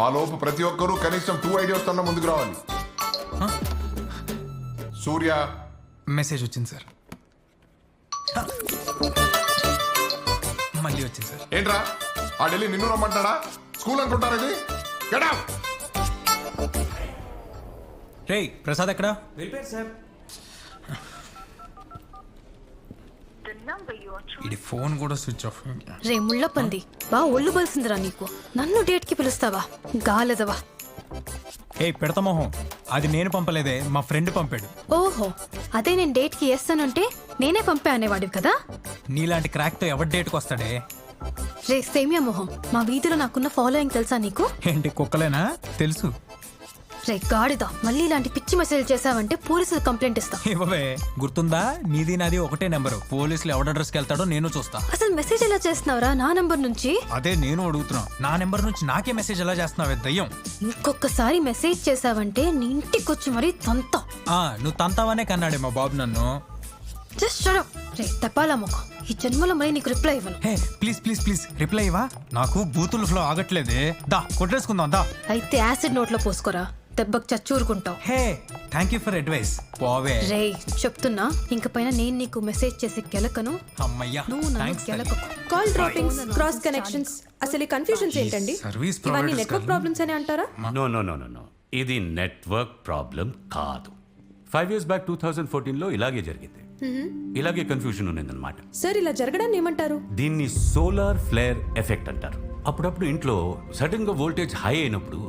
ఆ లోపు ప్రతి ఒక్కరూ కనీసం టూ ఐడియాస్ తన ముందుకు రావాలి. సూర్య. మెసేజ్ వచ్చింది సార్. మళ్ళీ వచ్చింది సార్. ఏంట్రా? ఆ ఢిల్లీ నిన్ను రమ్మంటాడా స్కూల్ అనుకుంటారది గడా రేయ్ ప్రసాద్ ఎక్కడా? The number ఇది ఫోన్ కూడా స్విచ్ ఆఫ్. రే ముళ్ళ పంది బా ఒళ్ళు బలిసిందిరా నీకు. నన్ను డేట్కి పిలుస్తావా? గాలదవా. ఏ పెడత మొహం. అది నేను పంపలేదే మా ఫ్రెండ్ పంపాడు. ఓహో అదే నేను డేట్కి వేస్తానంటే నేనే పంపే అనేవాడివి కదా? నీలాంటి క్రాక్తో ఎవరి డేట్కి వస్తాడే? రే సేమియా మొహం మా వీధిలో నాకున్న ఫాలోయింగ్ తెలుసా నీకు? ఏంటి కుక్కలేనా? తెలుసు. రే గాడిద మళ్ళీ ఇలాంటి పిచ్చి మెసేజ్ చేసావంటే పోలీసులు కంప్లైంట్ ఇస్తా. ఇవ్వవే గుర్తుందా? నీది నాది ఒకటే నెంబరు. పోలీసులు ఎవడ అడ్రస్కి వెళ్తాడో నేను చూస్తా. అసలు మెసేజ్ ఎలా చేస్తున్నావురా? నా నంబర్ నుంచి? అదే నేను అడుగుతున్నా. నా నెంబర్ నుంచి నాకే మెసేజ్ ఎలా చేస్తున్నావే? దయ్యం. ఇంకొకసారి మెసేజ్ చేసావంటే నీ ఇంటికి వచ్చి మరీ తంతా ఆ నువ్వు తంతావనే కన్నాడే మా బాబు నన్ను. జస్ట్ షడప్ రే తపాలా ముఖం? ఈ జన్మలో మరీ నీకు రిప్లై ఇవ్వను. Hey please please please reply ఇవ్వా? నాకు బూతుల ఫ్లో ఆగట్లేదే దా కొట్టేసుకుందాం దా. అయితే యాసిడ్ నోట్లో పోసుకోరా? దెబ్బకు చచ్చూరుకుంటావు. Hey thank you for advice పోవే. రే చెప్తున్నా ఇంక పైన నేను నీకు మెసేజ్ చేసి కెలకను. అమ్మయ్యా నువ్వు నన్ను కాల్ డ్రాపింగ్స్ క్రాస్ కనెక్షన్స్ అసలు ఈ కన్ఫ్యూజన్స్ ఏంటండి? సర్వీస్ ఇవన్నీ ప్రొవైడర్స్ నెట్వర్క్ ప్రాబ్లమ్స్ అని అంటారా? No no no no no ఇది నెట్వర్క్ ప్రాబ్లం కాదు. Five years back two thousand ఫోర్టీన్లో ఇలాగే జరిగింది. ఇలాగే కన్ఫ్యూజన్ ఉన్నదన్నమాట. సార్ ఇలా జరగడాన్ని ఏమంటారు? దీన్ని సోలార్ ఫ్లేర్ ఎఫెక్ట్ అంటారు. అప్పుడప్పుడు ఇంట్లో సడన్గా వోల్టేజ్ హై అయినప్పుడు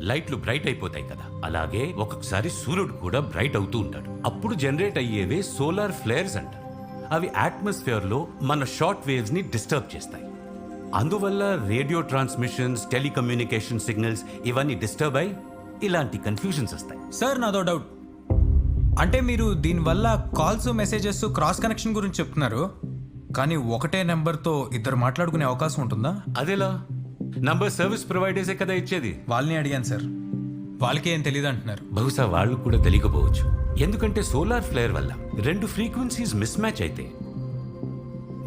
లైట్లు బ్రైట్ అయిపోతాయి కదా. అలాగే ఒక్కొక్కసారి సూర్యుడు కూడా బ్రైట్ అవుతూ ఉంటాడు. అప్పుడు జనరేట్ అయ్యేవే సోలార్ ఫ్లేర్స్ అంటారు అవి అట్మాస్ఫియర్లో మన షార్ట్ వేవ్స్ని డిస్టర్బ్ చేస్తాయి. అందువల్ల రేడియో ట్రాన్స్మిషన్స్ టెలికమ్యూనికేషన్ సిగ్నల్స్ ఇవన్నీ డిస్టర్బ్ అయి ఇలాంటి కన్ఫ్యూజన్స్ వస్తాయి. సార్ నాదో డౌట్. అంటే మీరు దీనివల్ల కాల్స్ మెసేజెస్ క్రాస్ కనెక్షన్ గురించి చెప్తున్నారు. కానీ ఒకటే నెంబర్తో ఇద్దరు మాట్లాడుకునే అవకాశం ఉంటుందా? అదేలా? నంబర్ సర్వీస్ ప్రొవైడర్సే కదా ఇచ్చేది? వాళ్ళని అడిగాను సార్. వాళ్ళకి ఏం తెలియదు అంటున్నారు. బహుశా వాళ్ళు కూడా తెలియకపోవచ్చు. ఎందుకంటే సోలార్ ఫ్లేర్ వల్ల రెండు ఫ్రీక్వెన్సీస్ మిస్ మ్యాచ్ అయితే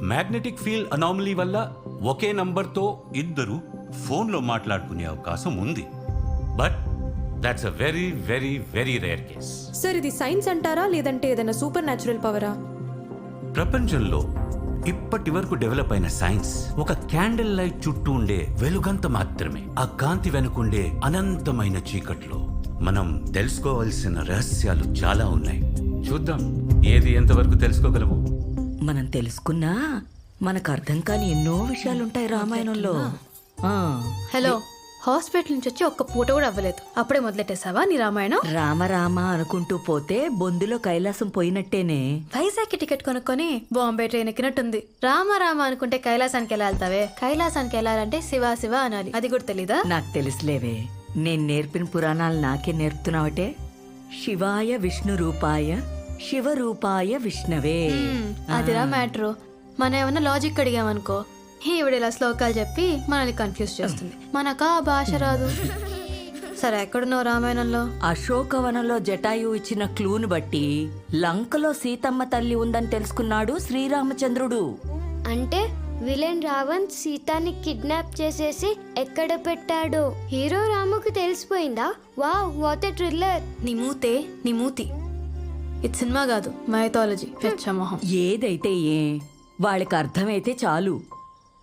మ్యాగ్నెటిక్ ఫీల్డ్ అనామలీ వల్ల ఒకే నంబర్తో ఇద్దరు ఫోన్లో మాట్లాడుకునే అవకాశం ఉంది. But that's a very very very rare case sir ఇది సైన్స్ అంటారా? లేదంటే ఏదైనా సూపర్ న్యాచురల్ పవరా ప్రపంచంలో ఇప్పటి వరకు డెవలప్ అయిన సైన్స్ ఒక క్యాండిల్ లైట్ చుట్టూ ఉండే వెలుగంత మాత్రమే ఆ కాంతి వెనుకుండే అనంతమైన చీకట్లో. మనం తెలుసుకోవాల్సిన రహస్యాలు చాలా ఉన్నాయి. చూద్దాం ఏది ఎంతవరకు తెలుసుకోగలము. మనం తెలుసుకున్నా మనకు అర్థం కాని ఎన్నో విషయాలుంటాయి రామాయణంలో. ఆ, హలో హాస్పిటల్ నుంచి వచ్చి ఒక్క పూట కూడా అవ్వలేదు. అప్పుడే మొదలెట్టేసావా నీ రామాయణం? రామ రామ అనుకుంటూ పోతే బొందులో కైలాసం పోయినట్టేనే. వైజాగ్ టికెట్ కొనుక్కొని బాంబే ట్రైన్ ఎక్కినట్టుంది. రామ రామ అనుకుంటే కైలాసానికి ఎలా వెళ్తావే? కైలాసానికి వెళ్ళాలంటే శివ శివ అనాలి. అది కూడా తెలీదా? నాకు తెలుసులేవే. నేను నేర్పిన పురాణాలు నాకే నేర్పుతున్నావటే. శివాయ విష్ణు రూపాయ శివరూపాయ విష్ణవే. హ్మ్, అదిరా మ్యాటర్. మనం ఏమన్నా లాజిక్ అడిగామనుకో. ఈవిడ ఇలా శ్లోకాలు చెప్పి మనల్ని కన్ఫ్యూజ్ చేస్తుంది. మనకా ఆ భాష రాదు? సరే ఎక్కడున్నావు రామాయణంలో? అశోకవనంలో జటాయు ఇచ్చిన క్లూను బట్టి లంకలో సీతమ్మ తల్లి ఉందని తెలుసుకున్నాడు శ్రీరామచంద్రుడు. అంటే విలన్ రావణ్ సీతాని కిడ్నాప్ చేసేసి ఎక్కడ పెట్టాడో? హీరో రాముకు తెలిసిపోయిందా? Wow what a thriller! నీ మూతే నీ మూతి. ఇది సినిమా కాదు మైథాలజీ పెచ్చమొహం ఏదైతే ఏ వాళ్ళకి అర్థమైతే చాలు.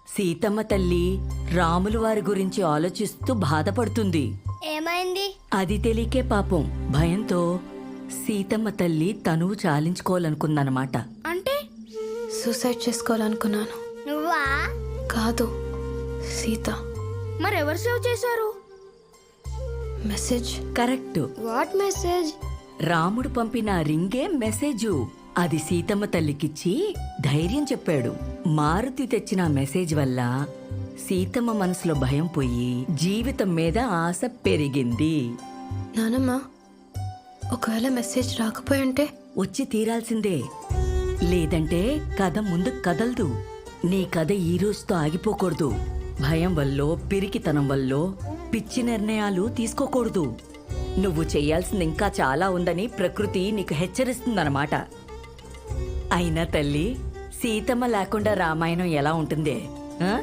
సీతమ్మ తల్లి రాములు వారి గురించి ఆలోచిస్తూ బాధపడుతుంది. ఏమైంది? అది తెలియకే పాపం భయంతో సీతమ్మ తల్లి తనువు చాలించుకోవాలనుకుందనమాట అంటే? సూసైడ్ చేసుకోవాలనుకున్నాను. నువ్వా? కాదు సీత. మరెవరు సేవ్ చేశారు? Message correct. వాట్ మెసేజ్ రాముడు పంపిన రింగే మెసేజు అది సీతమ్మ తల్లికిచ్చి ధైర్యం చెప్పాడు. మారుతి తెచ్చిన మెసేజ్ వల్ల సీతమ్మ మనసులో భయం పోయి జీవితం మీద ఆశ పెరిగింది. నానమ్మ ఒకవేళ మెసేజ్ రాకపోయి ఉంటే వచ్చి తీరాల్సిందే. లేదంటే కథ ముందు కదలదు. నీ కథ ఈ రోజుతో ఆగిపోకూడదు. భయం వల్లో పిరికితనం వల్లో పిచ్చి నిర్ణయాలు తీసుకోకూడదు. నువ్వు చేయాల్సింది ఇంకా చాలా ఉందని ప్రకృతి నీకు హెచ్చరిస్తుందన్నమాట. అయినా తల్లి సీతమ్మ లేకుండా రామాయణం ఎలా ఉంటుంది? ఆ?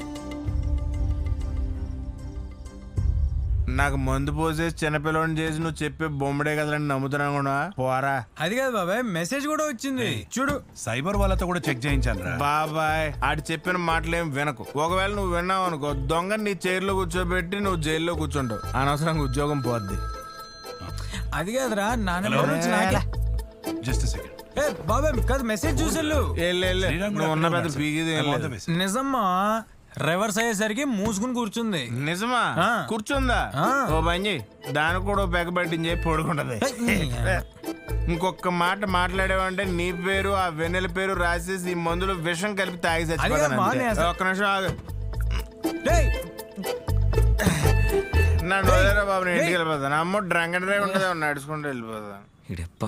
నాకు మందు పోసేసి చిన్నపిల్లని చేసి నువ్వు చెప్పే బొమ్మడే కదలని నమ్ముతున్నా కూడా. పోరా. అది కాదు బాబాయ్ మెసేజ్ కూడా వచ్చింది. చూడు. సైబర్ వాళ్ళతో కూడా చెక్ చేయించాను బాబాయ్ ఆడు చెప్పిన మాటలేం వినకు. ఒకవేళ నువ్వు విన్నావు అనుకో దొంగ నీ చైర్లో కూర్చోబెట్టి నువ్వు జైల్లో కూర్చుంటావు. అనవసరంగా ఉద్యోగం పోద్ది. అది కాదురా నా నెంబర్ నుంచి నాకే జస్ట్ సెకండ్ ఏ బాబాయ్ కాదు మెసేజ్ చూసేళ్ళు వెళ్ళు, వెళ్ళు. నువ్వు ఉన్న పెద్ద పీకిది ఏం లేదు. నిజమ్మా రివర్స్ అయ్యేసరికి మూసుకుని కూర్చుంది. నిజమా? ఆ. కూర్చుందా? ఆ. ఓ పని చేయి. దానికి కూడా ఓ పెగ పట్టించి పడుకుంటది ఇంకొక మాట మాట్లాడేవంటే నీ పేరు ఆ వెన్నెల పేరు రాసేసి ఈ మందులో విషం కలిపి తాగి చచ్చిపోతాను అమ్మా, అంతే. నేను అసలు- ఒక్క నిమిషం ఆగు. నన్ను వదిలేరా బాబు నేను ఇంటికి వెళ్ళిపోతాను. అమ్మ డ్రంక్ డ్రైవ్ ఉండదు నడుచుకుంటూ వెళ్ళిపోతాను. ఇడప్ప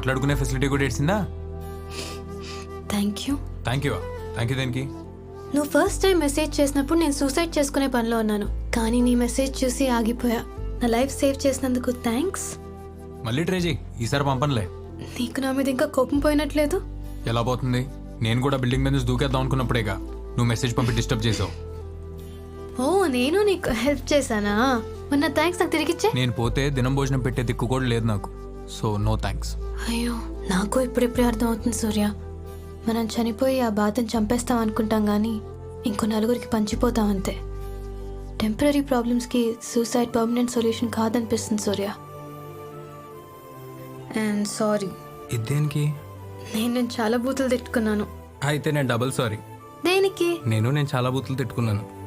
మాట్లాడుకునే ఫెసిలిటీ కూడా ఇచ్చిందా thank you thank you thank you దేనికి? నువ్వు ఫస్ట్ టైం మెసేజ్ చేసినప్పుడు నేను సూసైడ్ చేసుకునే పనిలో ఉన్నాను. కానీ నీ మెసేజ్ చూసి ఆగిపోయా. నా లైఫ్ సేవ్ చేసినందుకు థ్యాంక్స్ మళ్ళీ ట్రై చేయి ఈసారి పంపనులే. నీకు నా మీద ఇంకా కోపం పోయినట్లేదు? ఎలా పోతుంది? నేను కూడా బిల్డింగ్ మీద నుంచి దూకేద్దాం అనుకున్నప్పుడేగా. నువ్వు మెసేజ్ పంపి డిస్టర్బ్ చేసావు. ఓ నేను నీకు హెల్ప్ చేశానా? మొన్న థ్యాంక్స్ నాకు తిరిగిచ్చే? నేను పోతే దినం భోజనం పెట్టే దిక్కు కూడా లేదు నాకు. సో నో థ్యాంక్స్ అయ్యో నాకు ఇప్పుడిప్పుడే అర్థం అవుతుంది సూర్య. మనం చనిపోయి ఆ బాధను చంపేస్తాం అనుకుంటాం కానీ ఇంకో నలుగురికి పంచిపోతాం అంతే. టెంపరీ ప్రాబ్లమ్స్కి సూసైడ్ పర్మనెంట్ సొల్యూషన్ కాదనిపిస్తుంది సూర్య. అండ్ సారీ ఇదేనికి నేను నేను చాలా బూతులు తిట్టుకున్నాను. అయితే నేను డబుల్ సారీ దేనికి? నేను నేను చాలా బూతులు తిట్టుకున్నాను.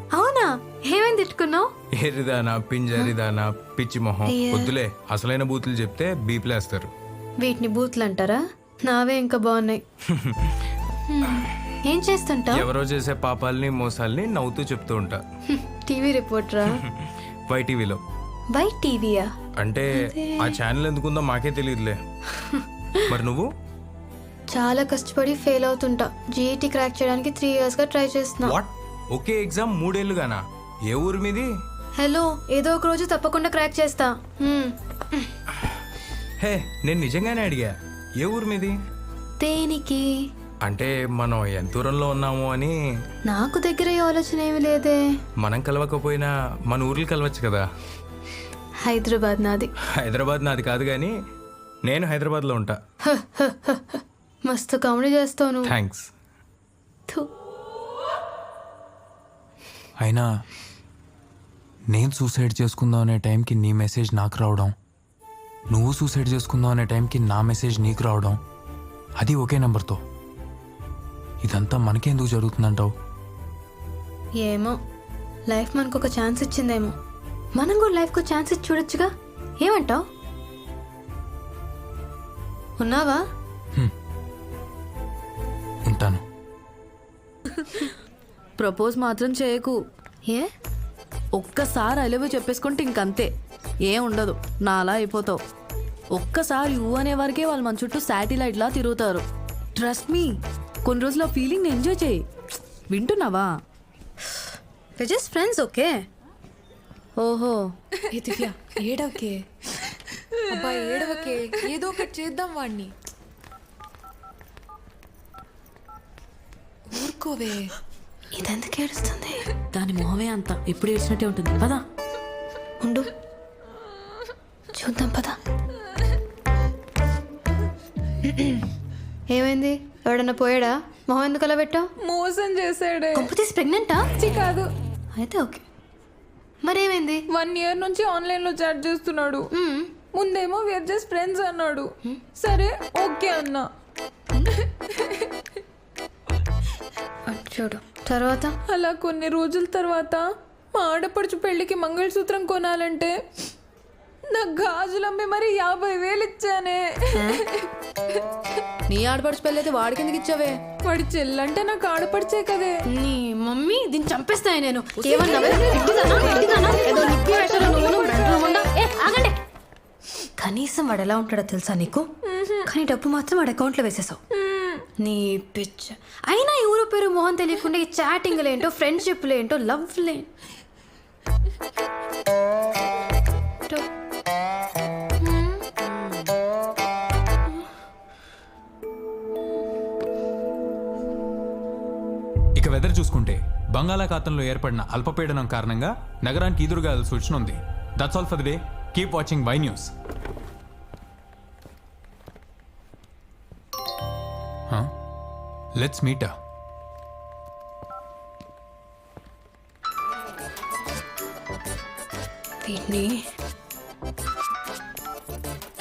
ఏరిదానా పింజరిదానా పిచ్చి మొహం. వద్దులే అసలైన బూతులు చెప్తే బీప్లేస్తారు వీటిని బూతులు అంటారా నావే ఇంకా బాగున్నాయి. ఏం చేస్తుంటావు? ఎవరో చేసే పాపాలని మోసాల్ని నవ్వుతూ చెప్తూ ఉంటా. టీవీ రిపోర్టరా? వైటీవీలో బై టీవీయా? అంటే ఆ ఛానల్ ఎందుకుందో మాకే తెలియదులే. మరి నువ్వు? చాలా కష్టపడి ఫెయిల్ అవుతుంటా. జీఈటీ క్రాక్ చేయడానికి త్రీ ఇయర్స్గా ట్రై చేస్తున్నా. వాట్? ఒకే ఎగ్జామ్ మూడేళ్ళుగానా? ఏ ఊరు మీది? హలో ఏదో ఒక రోజు తప్పకుండా క్రాక్ చేస్తా. హ్మ్. హే నేను నిజంగానే అడిగా ఏ ఊరు మీది? దేనికి? అంటే మనం ఎంత దూరంలో ఉన్నాము అని. నాకు దగ్గర ఈ ఆలోచన ఏమి లేదే. మనం కలవకపోయినా మన ఊర్లు కలవచ్చు కదా. హైదరాబాద్ నాది. హైదరాబాద్ నాది కాదు కానీ నేను హైదరాబాద్లో ఉంటా. మస్తు కామెడీ చేస్తావు నువ్వు. థ్యాంక్స్ థు. అయినా నేను సూసైడ్ చేసుకుందాం అనే టైంకి నీ మెసేజ్ నాకు రావడం నువ్వు సూసైడ్ చేసుకుందాం అనే టైంకి నా మెసేజ్ నీకు రావడం అది ఒకే నెంబర్తో ఇదంతా మనకెందుకు జరుగుతుందంటావు? ఏమో లైఫ్ మనకు ఒక ఛాన్స్ ఇచ్చిందేమో. మనం కూడా లైఫ్కి ఛాన్స్ ఇచ్చి చూడొచ్చుగా? ఏమంటావు? ఉన్నావా? ఉంటాను. ప్రపోజ్ మాత్రం చేయకు. ఏ? ఒక్కసారి అలవి చెప్పేసుకుంటే ఇంకంతే. ఏం ఉండదు. నాలా అయిపోతావు. ఒక్కసారి యూ అనే వరకే వాళ్ళు మన చుట్టూ శాటిలైట్లా తిరుగుతారు. ట్రస్ట్ మీ కొన్ని రోజులు ఆ ఫీలింగ్ ఎంజాయ్ చేయి. వింటున్నావా? జస్ట్ ఫ్రెండ్స్ ఓకే ఓహో. ఏడవకే. అబ్బా ఏడవకే. ఏదో ఒకటి చేద్దాం వాడిని ఊరుకోవే. ఇదెందుకు ఏడుస్తుంది? దాని మొహమే అంత ఎప్పుడు ఏడ్చినట్టే ఉంటుంది. పదా. ఉండు. చూద్దాం పద. ఏమైంది? ఎవడన్నా పోయాడా? మొహం ఎందుకు అలా పెట్టావు? మోసం చేశాడే. కంపెనీస్ ప్రెగ్నెంటా కాదు. అయితే ఓకే. మరేమైంది? వన్ ఇయర్ నుంచి ఆన్లైన్లో చాట్ చేస్తున్నాడు. ముందేమో వేర్ జస్ట్ ఫ్రెండ్స్ అన్నాడు. సరే ఓకే అన్నా. చూడు. తర్వాత? అలా కొన్ని రోజుల తర్వాత మా ఆడపడుచు పెళ్ళికి మంగళసూత్రం కొనాలంటే నా గాజులు అమ్మి మరి యాభై వేలు ఇచ్చానే. నీ ఆడపడిచి పెళ్ళైతే వాడికి ఎందుకు ఇచ్చావే? వాడి చెల్లంటే నాకు ఆడపడిచే కదే. నీ మమ్మీ దీన్ని చంపేస్తాయి నేను. కనీసం వాడు ఎలా ఉంటాడో తెలుసా నీకు? కానీ డబ్బు మాత్రం వాడి అకౌంట్లో వేసేసావు. నీ పిచ్చ. అయినా ఎవరు పేరు మొహం తెలియకుండా ఈ చాటింగ్లు ఏంటో ఫ్రెండ్షిప్లు ఏంటో లవ్లే ఇక వెదర్ చూసుకుంటే బంగాళాఖాతంలో ఏర్పడిన అల్పపీడనం కారణంగా నగరానికి ఎదురుగా సూచన ఉంది that's all for the day keep watching Y news let's meet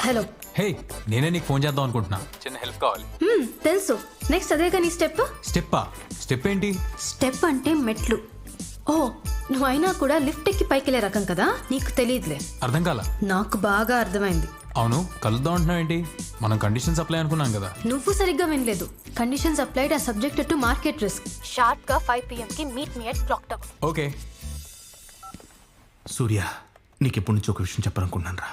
hello. Hey నేనే నీకు ఫోన్ చేద్దాం అనుకుంటున్నా. చిన్న హెల్ప్ కావాలి. హ్మ్, తెలుసు. నెక్స్ట్ అదే కానీ స్టెప్ స్టెప్పా స్టెప్ ఏంటి? స్టెప్ అంటే మెట్లు. ఓ నువ్వు అయినా కూడా లిఫ్ట్ ఎక్కి పైకి వెళ్ళే రకం కదా? నీకు తెలియదులే అర్థం కాల? నాకు బాగా అర్థమైంది. అవును కలుద్దాం అంటున్నావు ఏంటి? మనం కండిషన్స్ అప్లై అనుకున్నాం కదా. నువ్వు సరిగ్గా వినలేదు. కండిషన్స్ అప్లైడ్ ఆ సబ్జెక్ట్ టు మార్కెట్ రిస్క్ షార్ప్గా ఫైవ్ పిఎం కి meet me at clock tower okay Surya నీకు ఎప్పటి నుంచి ఒక విషయం చెప్పాలనుకున్నాను రా.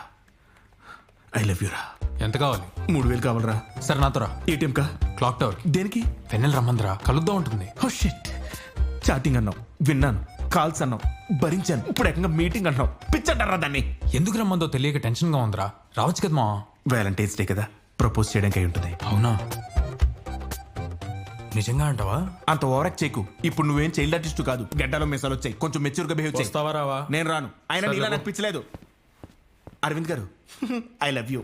ఐ లవ్ యూ రా. ఎంత కావాలి? మూడు వేలు కావాలరా. సరే నాతో రా. ఏటీఎం కా? క్లాక్ టవర్ దేనికి? వెన్నెల రమ్మందిరా. కలుద్దాం ఉంటుంది ఓ షిట్ చాటింగ్ అన్నావు విన్నాను కాల్స్ అన్నావు భరించాను ఇప్పుడు ఏకంగా మీటింగ్ అంటున్నావు పిచ్చంటారా దాన్ని. ఎందుకు రమ్మందో తెలియక టెన్షన్గా ఉందిరా. రావచ్చు కదా మా వ్యాలంటైన్స్ డే కదా. ప్రపోజ్ చేయడానికి అయి ఉంటుంది. అవునా? నిజంగా అంటావా? అంత ఓవరాక్ చేయకు. ఇప్పుడు నువ్వేం చైల్డ్ ఆర్టిస్ట్ కాదు. గడ్డలో మీసాలు వచ్చాయి. కొంచెం మెచ్యూర్గా బిహేవ్ చేయి. వస్తావా రావా? నేను రాను. ఆయన నీలా. నాకు పిచ్చలేదు. అరవింద్ గారు ఐ లవ్ యూ